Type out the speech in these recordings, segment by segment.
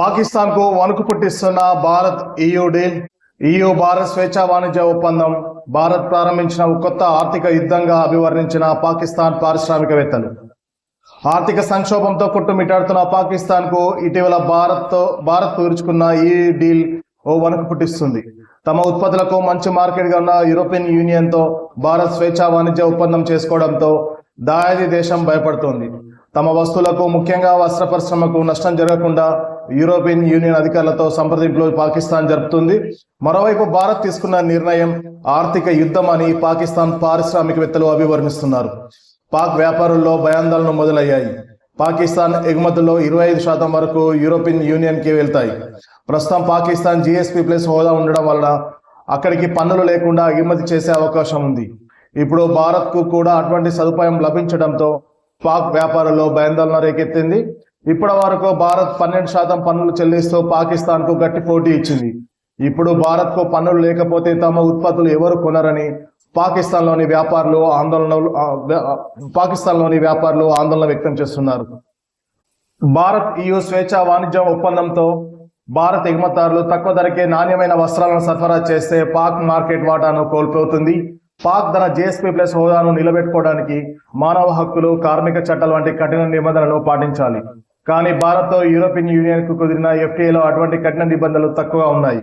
పాకిస్తాన్కు వణుకు పుట్టిస్తున్న Bharat EU deal EU Bharat స్వేచ్ఛా వాణిజ్య ఒప్పందం భారత్ ప్రారంభించిన కొత్త ఆర్థిక యుద్ధంగా అభివర్ణించిన పాకిస్తాన్ పారిశ్రామికవేత్తలు. ఆర్థిక సంక్షోభంతో కుట్టుమిటాడుతున్న పాకిస్తాన్కు ఇటీవల భారత్తో భారత్ కుదుర్చుకున్న ఈ డీల్ ఓ వణుకు పుట్టిస్తుంది. తమ ఉత్పత్తులకు మంచి మార్కెట్గా ఉన్న యూరోపియన్ యూనియన్తో భారత్ స్వేచ్ఛా వాణిజ్య ఒప్పందం చేసుకోవడంతో దాయాది దేశం భయపడుతోంది. తమ వస్తువులకు ముఖ్యంగా వస్త్ర పరిశ్రమకు నష్టం జరగకుండా యూరోపియన్ యూనియన్ అధికారులతో సంప్రదింపులు పాకిస్తాన్ జరుపుతుంది. మరోవైపు భారత్ తీసుకున్న నిర్ణయం ఆర్థిక యుద్ధం అని పాకిస్తాన్ పారిశ్రామికవేత్తలు అభివర్ణిస్తున్నారు. పాక్ వ్యాపారుల్లో భయాందోళనలు మొదలయ్యాయి. పాకిస్తాన్ ఎగుమతుల్లో ఇరవై ఐదు శాతం వరకు యూరోపియన్ యూనియన్కి వెళ్తాయి. ప్రస్తుతం పాకిస్తాన్ జిఎస్పీ ప్లస్ హోదా ఉండడం వలన అక్కడికి పన్నులు లేకుండా ఎగుమతి చేసే అవకాశం ఉంది. ఇప్పుడు భారత్కు కూడా అటువంటి సదుపాయం లభించడంతో పాక్ వ్యాపారంలో భయాందోళన రేకెత్తింది. ఇప్పటి వరకు భారత్ పన్నెండు శాతం పన్నులు చెల్లిస్తూ పాకిస్తాన్కు గట్టి పోటీ ఇచ్చింది. ఇప్పుడు భారత్కు పన్నులు లేకపోతే తమ ఉత్పత్తులు ఎవరు కొనరని పాకిస్తాన్లోని వ్యాపారులు ఆందోళన పాకిస్తాన్లోని వ్యాపారులు ఆందోళన వ్యక్తం చేస్తున్నారు. భారత్ ఈయు స్వేచ్ఛ వాణిజ్య ఒప్పందంతో భారత్ ఎగుమతారులు తక్కువ ధరకే నాణ్యమైన వస్త్రాలను సరఫరా చేస్తే పాక్ మార్కెట్ వాటాను కోల్పోతుంది. పాక్ తన జేఎస్పీ ప్లస్ హోదాను నిలబెట్టుకోవడానికి మానవ హక్కులు కార్మిక చట్టాలు వంటి కఠిన నిబంధనలు పాటించాలి. కానీ భారత్ యూరోపియన్ యూనియన్కు కుదిరిన ఎఫ్టీఏలో అటువంటి కఠిన నిబంధనలు తక్కువగా ఉన్నాయి.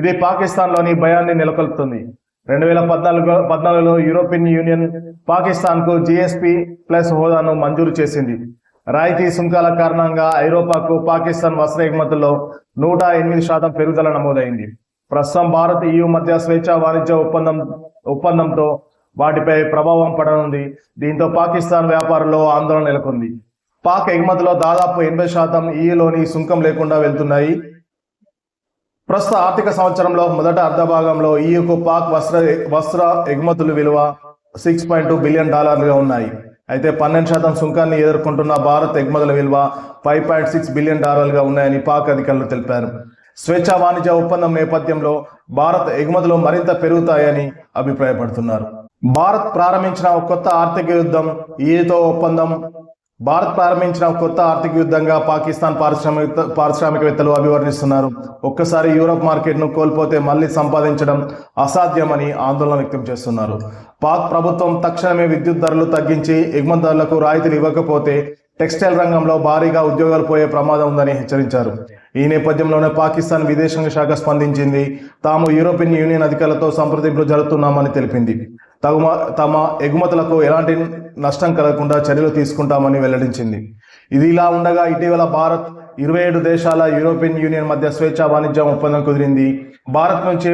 ఇది పాకిస్తాన్లోని భయాన్ని నెలకొల్పుతుంది. రెండు వేల పద్నాలుగు పద్నాలుగులో యూరోపియన్ యూనియన్ పాకిస్తాన్కు జిఎస్పి ప్లస్ హోదాను మంజూరు చేసింది. రాయితీ సుంకాల కారణంగా ఐరోపాకు పాకిస్తాన్ వస్త్ర ఎగుమతుల్లో నూట ఎనిమిది శాతం పెరుగుదల నమోదైంది. ప్రస్తుతం భారత్ ఈయు మధ్య స్వేచ్ఛ వాణిజ్య ఒప్పందం ఒప్పందంతో వాటిపై ప్రభావం పడనుంది. దీంతో పాకిస్తాన్ వ్యాపారంలో ఆందోళన నెలకొంది. పాక్ ఎగుమతిలో దాదాపు ఎనభై శాతం ఈలోని సుంకం లేకుండా వెళ్తున్నాయి. ప్రస్తుత ఆర్థిక సంవత్సరంలో మొదట అర్ధ భాగంలో ఈయుకు పాక్ వస్త్ర వస్త్ర ఎగుమతుల విలువ సిక్స్ పాయింట్ టూ బిలియన్ డాలర్లుగా ఉన్నాయి. అయితే పన్నెండు శాతం సుంకాన్ని ఎదుర్కొంటున్న భారత్ ఎగుమతుల విలువ ఫైవ్ పాయింట్ సిక్స్ బిలియన్ డాలర్లుగా ఉన్నాయని పాక్ అధికారులు తెలిపారు. స్వేచ్ఛ వాణిజ్య ఒప్పందం నేపథ్యంలో భారత్ ఎగుమతులు మరింత పెరుగుతాయని అభిప్రాయపడుతున్నారు. భారత్ ప్రారంభించిన కొత్త ఆర్థిక యుద్ధం ఈతో ఒప్పందం. భారత్ ప్రారంభించిన కొత్త ఆర్థిక యుద్ధంగా పాకిస్తాన్ పారిశ్రామిక పారిశ్రామికవేత్తలు అభివర్ణిస్తున్నారు. ఒక్కసారి యూరప్ మార్కెట్ను కోల్పోతే మళ్ళీ సంపాదించడం అసాధ్యమని ఆందోళన వ్యక్తం చేస్తున్నారు. పాక్ ప్రభుత్వం తక్షణమే విద్యుత్ ధరలు తగ్గించి ఎగుమతిదారులకు రాయితీలు ఇవ్వకపోతే టెక్స్టైల్ రంగంలో భారీగా ఉద్యోగాలు పోయే ప్రమాదం ఉందని హెచ్చరించారు. ఈ నేపథ్యంలోనే పాకిస్తాన్ విదేశాంగ శాఖ స్పందించింది. తాము యూరోపియన్ యూనియన్ అధికారులతో సంప్రదింపులు జరుపుతున్నామని తెలిపింది. తమ తమ ఎగుమతులకు ఎలాంటి నష్టం కలగకుండా చర్యలు తీసుకుంటామని వెల్లడించింది. ఇది ఇలా ఉండగా ఇటీవల భారత్ ఇరవై ఏడు దేశాల యూరోపియన్ యూనియన్ మధ్య స్వేచ్ఛా వాణిజ్యం ఒప్పందం కుదిరింది. భారత్ నుంచి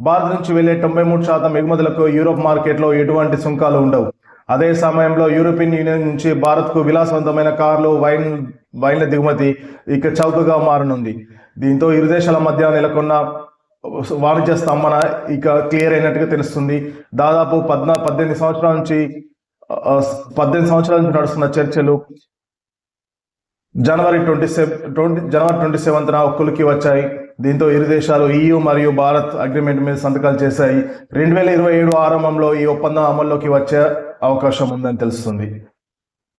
భారత్ నుంచి వెళ్ళే తొంభై మూడు శాతం ఎగుమతులకు యూరోప్ మార్కెట్లో ఎటువంటి సుంకాలు ఉండవు. అదే సమయంలో యూరోపియన్ యూనియన్ నుంచి భారత్కు విలాసవంతమైన కార్లు వైన్ వైన్ల దిగుమతి ఇక చౌకగా మారనుంది. దీంతో ఇరు దేశాల మధ్య నెలకొన్న వాణిజ్య స్తంభన ఇక క్లియర్ అయినట్టుగా తెలుస్తుంది. దాదాపు పద్నా పద్దెనిమిది సంవత్సరాల నుంచి పద్దెనిమిది సంవత్సరాల నుంచి నడుస్తున్న చర్చలు జనవరి ట్వంటీ సెవెన్ ట్వంటీ జనవరి ట్వంటీ సెవెంత్న ఒక్కులకి వచ్చాయి. దీంతో ఇరు దేశాలు ఈయు మరియు భారత్ అగ్రిమెంట్ మీద సంతకాలు చేశాయి. రెండు వేల ఇరవై ఏడు ఆరంభంలో ఈ ఒప్పందం అమల్లోకి వచ్చే అవకాశం ఉందని తెలుస్తుంది.